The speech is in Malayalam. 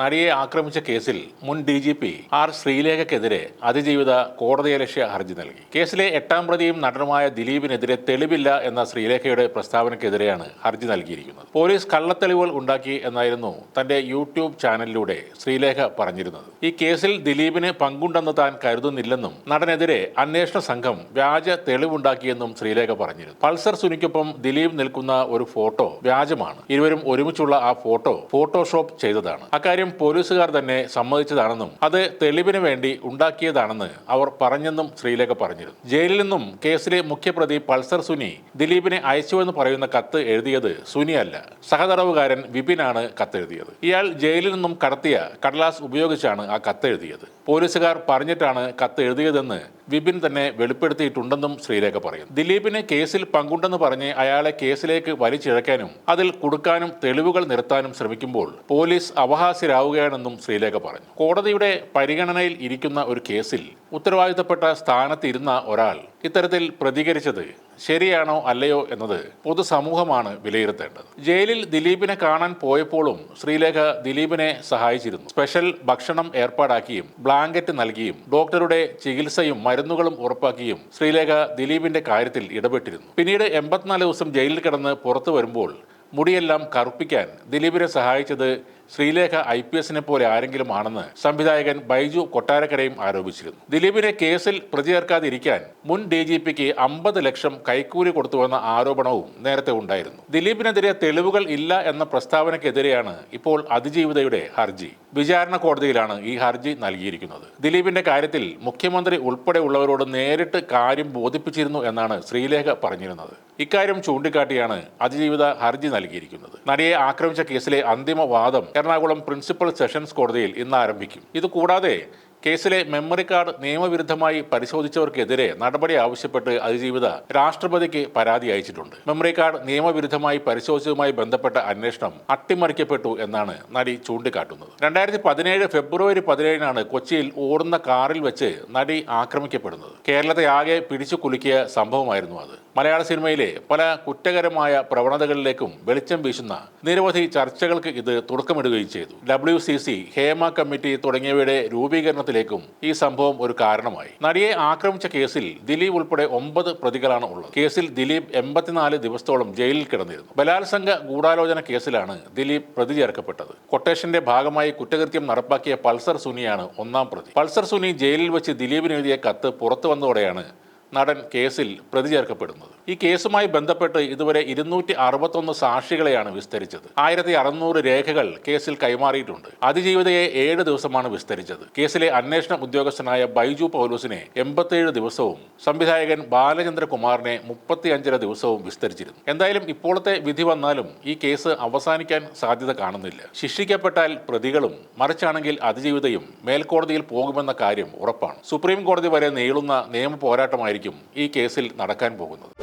നടിയെ ആക്രമിച്ച കേസിൽ മുൻ ഡി ജി പി ആർ ശ്രീലേഖയ്ക്കെതിരെ അതിജീവിത കോടതിയലക്ഷ്യ ഹർജി നൽകി. കേസിലെ എട്ടാം പ്രതിയും നടനുമായ ദിലീപിനെതിരെ തെളിവില്ല എന്ന ശ്രീലേഖയുടെ പ്രസ്താവനയ്ക്കെതിരെയാണ് ഹർജി നൽകിയിരിക്കുന്നത്. പോലീസ് കള്ളത്തെളിവുകൾ ഉണ്ടാക്കി എന്നായിരുന്നു തന്റെ യൂട്യൂബ് ചാനലിലൂടെ ശ്രീലേഖ പറഞ്ഞിരുന്നത്. ഈ കേസിൽ ദിലീപിന് പങ്കുണ്ടെന്ന് താൻ കരുതുന്നില്ലെന്നും നടനെതിരെ അന്വേഷണ സംഘം വ്യാജ തെളിവുണ്ടാക്കിയെന്നും ശ്രീലേഖ പറഞ്ഞിരുന്നു. പൾസർ സുനിക്കൊപ്പം ദിലീപ് നിൽക്കുന്ന ഒരു ഫോട്ടോ വ്യാജമാണ്. ഇരുവരും ഒരുമിച്ചുള്ള ആ ഫോട്ടോ ഫോട്ടോഷോപ്പ് ചെയ്തതാണ്. അക്കാര്യം പോലീസുകാർ തന്നെ സമ്മതിച്ചതാണെന്നും അത് തെളിവിന് വേണ്ടി ഉണ്ടാക്കിയതാണെന്ന് അവർ പറഞ്ഞെന്നും ശ്രീലേഖ പറഞ്ഞിരുന്നു. ജയിലിൽ നിന്നും കേസിലെ മുഖ്യപ്രതി പൾസർ സുനി ദിലീപിനെ അയച്ചുവെന്ന് പറയുന്ന കത്ത് എഴുതിയത് സുനിയല്ല. സഹതടവുകാരൻ വിപിനാണ് കത്തെഴുതിയത്. ഇയാൾ ജയിലിൽ നിന്നും കടത്തിയ കടലാസ് ഉപയോഗിച്ചാണ് ആ കത്തെഴുതിയത്. പോലീസുകാർ പറഞ്ഞിട്ടാണ് കത്ത് എഴുതിയതെന്ന് വിപിൻ തന്നെ വെളിപ്പെടുത്തിയിട്ടുണ്ടെന്നും ശ്രീലേഖ പറയുന്നു. ദിലീപിനെ കേസിൽ പങ്കുണ്ടെന്ന് പറഞ്ഞ് അയാളെ കേസിലേക്ക് വലിച്ചിഴക്കാനും അതിൽ കൊടുക്കാനും തെളിവുകൾ നിരത്താനും ശ്രമിക്കുമ്പോൾ പോലീസ് അപഹാസ്യരാവുകയാണെന്നും ശ്രീലേഖ പറഞ്ഞു. കോടതിയുടെ പരിഗണനയിൽ ഇരിക്കുന്ന ഒരു കേസിൽ ഉത്തരവാദിത്തപ്പെട്ട സ്ഥാനത്തിരുന്ന ഒരാൾ ഇത്തരത്തിൽ പ്രതികരിച്ചത് ശരിയാണോ അല്ലയോ എന്നത് പൊതുസമൂഹമാണ് വിലയിരുത്തേണ്ടത്. ജയിലിൽ ദിലീപിനെ കാണാൻ പോയപ്പോഴും ശ്രീലേഖ ദിലീപിനെ സഹായിച്ചിരുന്നു. സ്പെഷ്യൽ ഭക്ഷണം ഏർപ്പാടാക്കിയും ബ്ലാങ്കറ്റ് നൽകിയും ഡോക്ടറുടെ ചികിത്സയും മരുന്നുകളും ഉറപ്പാക്കിയും ശ്രീലേഖ ദിലീപിന്റെ കാര്യത്തിൽ ഇടപെട്ടിരുന്നു. പിന്നീട് എൺപത്തിനാല് ദിവസം ജയിലിൽ കിടന്ന് പുറത്തു വരുമ്പോൾ മുടിയെല്ലാം കറുപ്പിക്കാൻ ദിലീപിനെ സഹായിച്ചത് ശ്രീലേഖ ഐ പി എസിനെ പോലെ ആരെങ്കിലും ആണെന്ന് സംവിധായകൻ ബൈജു കൊട്ടാരക്കരയും ആരോപിച്ചിരുന്നു. ദിലീപിനെ കേസിൽ പ്രതി ചേർക്കാതിരിക്കാൻ മുൻ ഡി ജി പിക്ക് അമ്പത് ലക്ഷം കൈക്കൂലി കൊടുത്തുവെന്ന ആരോപണവും നേരത്തെ ഉണ്ടായിരുന്നു. ദിലീപിനെതിരെ തെളിവുകൾ ഇല്ല എന്ന പ്രസ്താവനയ്ക്കെതിരെയാണ് ഇപ്പോൾ അതിജീവിതയുടെ ഹർജി. വിചാരണ കോടതിയിലാണ് ഈ ഹർജി നൽകിയിരിക്കുന്നത്. ദിലീപിന്റെ കാര്യത്തിൽ മുഖ്യമന്ത്രി ഉൾപ്പെടെയുള്ളവരോട് നേരിട്ട് കാര്യം ബോധിപ്പിച്ചിരുന്നു എന്നാണ് ശ്രീലേഖ പറഞ്ഞിരുന്നത്. ഇക്കാര്യം ചൂണ്ടിക്കാട്ടിയാണ് അതിജീവിത ഹർജി നൽകിയിരിക്കുന്നത്. നടിയെ ആക്രമിച്ച കേസിലെ അന്തിമ വാദം എറണാകുളം പ്രിൻസിപ്പൽ സെഷൻസ് കോടതിയിൽ ഇന്ന് ആരംഭിക്കും ഇതുകൂടാതെ കേസിലെ മെമ്മറി കാർഡ് നിയമവിരുദ്ധമായി പരിശോധിച്ചവർക്കെതിരെ നടപടി ആവശ്യപ്പെട്ട് അതിജീവിത രാഷ്ട്രപതിക്ക് പരാതി അയച്ചിട്ടുണ്ട്. മെമ്മറി കാർഡ് നിയമവിരുദ്ധമായി പരിശോധിച്ചതുമായി ബന്ധപ്പെട്ട അന്വേഷണം അട്ടിമറിക്കപ്പെട്ടു എന്നാണ് നടി ചൂണ്ടിക്കാട്ടുന്നത്. രണ്ടായിരത്തി പതിനേഴ് ഫെബ്രുവരി പതിനേഴിനാണ് കൊച്ചിയിൽ ഓടുന്ന കാറിൽ വെച്ച് നടി ആക്രമിക്കപ്പെടുന്നത്. കേരളത്തെ ആകെ പിടിച്ചു കുലുക്കിയ സംഭവമായിരുന്നു അത്. മലയാള സിനിമയിലെ പല കുറ്റകരമായ പ്രവണതകളിലേക്കും വെളിച്ചം വീശുന്ന നിരവധി ചർച്ചകൾക്ക് ഇത് തുടക്കമിടുകയും ചെയ്തു. ഡബ്ല്യു ഹേമ കമ്മിറ്റി തുടങ്ങിയവയുടെ രൂപീകരണത്തിലേക്കും ഈ സംഭവം ഒരു കാരണമായി. നടിയെ ആക്രമിച്ച കേസിൽ ദിലീപ് ഉൾപ്പെടെ ഒമ്പത് പ്രതികളാണ് ഉള്ളത്. കേസിൽ ദിലീപ് എൺപത്തിനാല് ദിവസത്തോളം ജയിലിൽ കിടന്നിരുന്നു. ബലാത്സംഗ ഗൂഢാലോചന കേസിലാണ് ദിലീപ് പ്രതി ചേർക്കപ്പെട്ടത്. കൊട്ടേഷന്റെ ഭാഗമായി കുറ്റകൃത്യം നടപ്പാക്കിയ പൾസർ സുനിയാണ് ഒന്നാം പ്രതി. പൾസർ സുനി ജയിലിൽ വെച്ച് ദിലീപിന് എഴുതിയ കത്ത് പുറത്തു വന്നതോടെയാണ് നടൻ കേസിൽ പ്രതി ചേർക്കപ്പെടുന്നത് ഈ കേസുമായി ബന്ധപ്പെട്ട് ഇതുവരെ ഇരുന്നൂറ്റി അറുപത്തൊന്ന് സാക്ഷികളെയാണ് വിസ്തരിച്ചത്. ആയിരത്തി അറുന്നൂറ് രേഖകൾ കേസിൽ കൈമാറിയിട്ടുണ്ട്. അതിജീവിതയെ ഏഴ് ദിവസമാണ് വിസ്തരിച്ചത്. കേസിലെ അന്വേഷണ ഉദ്യോഗസ്ഥനായ ബൈജു പൗലൂസിനെ എൺപത്തിയേഴ് ദിവസവും സംവിധായകൻ ബാലചന്ദ്രകുമാറിനെ മുപ്പത്തി അഞ്ചര ദിവസവും വിസ്തരിച്ചിരുന്നു. എന്തായാലും ഇപ്പോഴത്തെ വിധി വന്നാലും ഈ കേസ് അവസാനിക്കാൻ സാധ്യത കാണുന്നില്ല. ശിക്ഷിക്കപ്പെട്ടാൽ പ്രതികളും മറിച്ചാണെങ്കിൽ അതിജീവിതയും മേൽക്കോടതിയിൽ പോകുമെന്ന കാര്യം ഉറപ്പാണ്. സുപ്രീം കോടതി വരെ നീളുന്ന നിയമ പോരാട്ടമായിരിക്കും ഈ കേസിൽ നടക്കാൻ പോകുന്നത്.